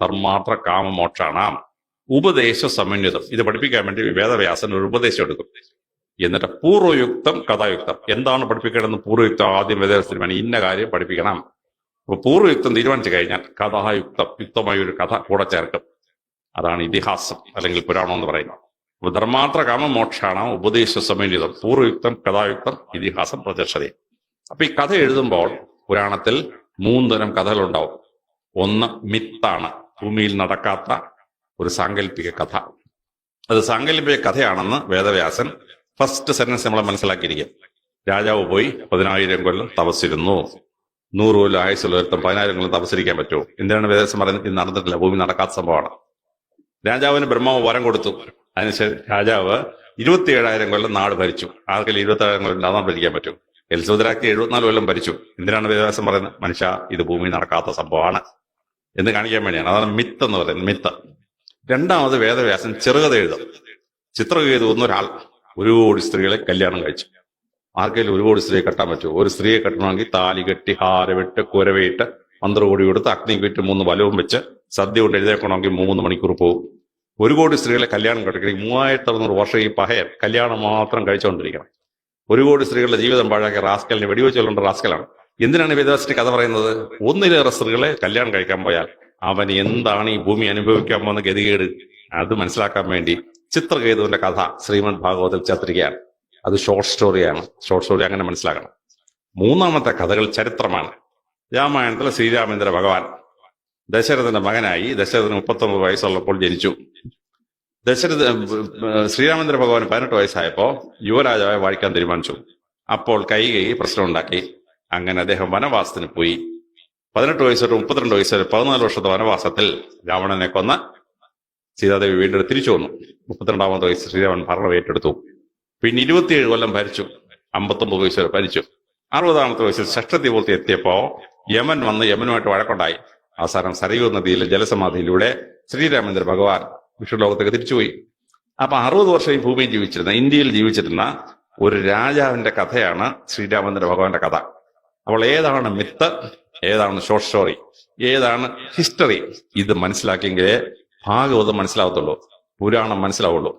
ധർമാർത്ഥ കാമമോക്ഷാണാം ഉപദേശ സമന്വിതം ഇത് പഠിപ്പിക്കാൻ വേണ്ടി വേദവ്യാസൻ ഒരു ഉപദേശം എടുക്കും. എന്നിട്ട് പൂർവയുക്തം കഥായുക്തം. എന്താണ് പഠിപ്പിക്കേണ്ടതെന്ന് പൂർവയുക്തം ആദ്യം വേദവ്യാസത്തിന് വേണം ഇന്ന കാര്യം പഠിപ്പിക്കണം. അപ്പൊ പൂർവയുക്തം തീരുമാനിച്ചു കഴിഞ്ഞാൽ കഥായുക്തം യുക്തമായ ഒരു കഥ കൂടെ ചേർക്കും. അതാണ് ഇതിഹാസം അല്ലെങ്കിൽ പുരാണം എന്ന് പറയുന്നത്. അപ്പൊ ധർമാത്ര കാമമോക്ഷാണ് ഉപദേശ സമന്വിതം പൂർവയുക്തം കഥായുക്തം ഇതിഹാസം പ്രത്യക്ഷത അപ്പൊ ഈ കഥ എഴുതുമ്പോൾ പുരാണത്തിൽ മൂന്ന് തരം കഥകളുണ്ടാവും. ഒന്ന് മിത്താണ്. ഭൂമിയിൽ നടക്കാത്ത ഒരു സാങ്കല്പിക കഥ. അത് സാങ്കല്പിക കഥയാണെന്ന് വേദവ്യാസൻ ഫസ്റ്റ് സെന്റൻസ് നമ്മളെ മനസ്സിലാക്കിയിരിക്കും രാജാവ് പോയി പതിനായിരം കൊല്ലം തപസ്സിരുന്നു. നൂറ് കൊല്ലം ആയുസുള്ളവർത്തും പതിനായിരം കൊല്ലം തപസ്സിരിക്കാൻ പറ്റുമോ? എന്തിനാണ് വേദവ്യാസം പറയുന്നത്? ഇത് നടന്നിട്ടില്ല ഭൂമി നടക്കാത്ത സംഭവമാണ്. രാജാവിന് ബ്രഹ്മാവ് വരം കൊടുത്തു. അതിനുശേഷം രാജാവ് ഇരുപത്തി ഏഴായിരം കൊല്ലം നാട് ഭരിച്ചു. ആർക്കെങ്കിലും ഇരുപത്തി ഏഴായിരം കൊല്ലം നാട് ഭരിക്കാൻ പറ്റും. എലിസബരാക്കി എഴുപത്തിനാല് കൊല്ലം ഭരിച്ചു. എന്തിനാണ് വേദവ്യാസം പറയുന്നത്? മനുഷ്യ ഇത് ഭൂമി നടക്കാത്ത സംഭവമാണ്. എന്ന് കാണിക്കാൻ വേണ്ടിയാണ്. അതാണ് മിത്ത് എന്ന് പറയുന്നത്. മിത്ത്. രണ്ടാമത് വേദവ്യാസൻ ചെറുകഥ എഴുതും. ചിത്രകേതു എന്നൊരാൾ ഒരാൾ കോടി സ്ത്രീകളെ കല്യാണം കഴിച്ചു. ആർക്കെങ്കിലും ഒരു കോടി സ്ത്രീയെ കെട്ടാൻ പറ്റുമോ? ഒരു സ്ത്രീയെ കെട്ടണമെങ്കിൽ താലി കെട്ടി ഹാരവിട്ട് കുരവയിട്ട് മന്ത്രകോടി കൊടുത്ത് അഗ്നി വിറ്റ് മൂന്ന് വലവും വെച്ച് സദ്യ കൊണ്ട് എഴുതേക്കണമെങ്കിൽ മൂന്ന് മണിക്കൂർ പോകും. ഒരു കോടി സ്ത്രീകളെ കല്യാണം കഴിക്കണമെങ്കിൽ മൂവായിരത്തി അറുന്നൂറ് വർഷം ഈ പഹയൻ കല്യാണം മാത്രം കഴിച്ചുകൊണ്ടിരിക്കണം. ഒരു കോടി സ്ത്രീകളുടെ ജീവിതം പാഴാക്കിയ റാസ്കലിനെ വെടിവെച്ചുകൊണ്ട് റാസ്കലാണ്. എന്തിനാണ് വേദവാസിന്റെ കഥ പറയുന്നത്? ഒന്നിലേറെ സ്ത്രീകളെ കല്യാണം കഴിക്കാൻ പോയാൽ അവൻ എന്താണ് ഈ ഭൂമി അനുഭവിക്കാൻ പോകുന്ന ഗതികേട്? അത് മനസ്സിലാക്കാൻ വേണ്ടി ചിത്രകേതുവിന്റെ കഥ ശ്രീമദ് ഭാഗവതത്തിൽ ചേർത്തിരിക്കുകയാണ്. അത് ഷോർട്ട് സ്റ്റോറിയാണ് ഷോർട്ട് സ്റ്റോറി അങ്ങനെ മനസ്സിലാക്കണം. മൂന്നാമത്തെ കഥകൾ ചരിത്രമാണ്. രാമായണത്തിലെ ശ്രീരാമേന്ദ്ര ഭഗവാൻ ദശരഥന്റെ മകനായി ദശരഥന് മുപ്പത്തൊമ്പത് വയസ്സുള്ളപ്പോൾ ജനിച്ചു. ദശരഥ ശ്രീരാമേന്ദ്ര ഭഗവാൻ പതിനെട്ട് വയസ്സായപ്പോൾ യുവരാജാവെ വാഴിക്കാൻ തീരുമാനിച്ചു. അപ്പോൾ കൈകൈ പ്രശ്നമുണ്ടാക്കി. അങ്ങനെ അദ്ദേഹം വനവാസത്തിന് പോയി. പതിനെട്ട് വയസ്സ് തൊട്ട് മുപ്പത്തിരണ്ട് വയസ്സ് വരെ പതിനാല് വർഷത്തെ വനവാസത്തിൽ രാവണനെ കൊന്ന സീതാദേവി വീണ്ടും തിരിച്ചു വന്നു. മുപ്പത്തിരണ്ടാമത്തെ വയസ്സ് ശ്രീരാമൻ ഭരണം ഏറ്റെടുത്തു. പിന്നെ ഇരുപത്തിയേഴ് കൊല്ലം ഭരിച്ചു. അമ്പത്തൊമ്പത് വയസ്സ് വരെ ഭരിച്ചു. അറുപതാമത്തെ വയസ്സിൽ ഷഷ്ടത്തി പൂർത്തി എത്തിയപ്പോ യമൻ വന്ന് യമനുമായിട്ട് വഴക്കുണ്ടായി. അവസാനം സരയൂ നദിയിലെ ജലസമാധിയിലൂടെ ശ്രീരാമേന്ദ്ര ഭഗവാൻ വിഷ്ണുലോകത്തേക്ക് തിരിച്ചുപോയി അപ്പൊ അറുപത് വർഷം ഈ ഭൂമിയിൽ ജീവിച്ചിരുന്ന ഇന്ത്യയിൽ ജീവിച്ചിരുന്ന ഒരു രാജാവിന്റെ കഥയാണ് ശ്രീരാമേന്ദ്ര ഭഗവാന്റെ കഥ. അപ്പോൾ ഏതാണ് മിത്ത് ഏതാണ് ഷോർട്ട് സ്റ്റോറി ഏതാണ് ഹിസ്റ്ററി ഇത് മനസ്സിലാക്കിയെങ്കിലേ ഭാഗവതം മനസ്സിലാവത്തുള്ളൂ പുരാണം മനസ്സിലാവുള്ളൂ.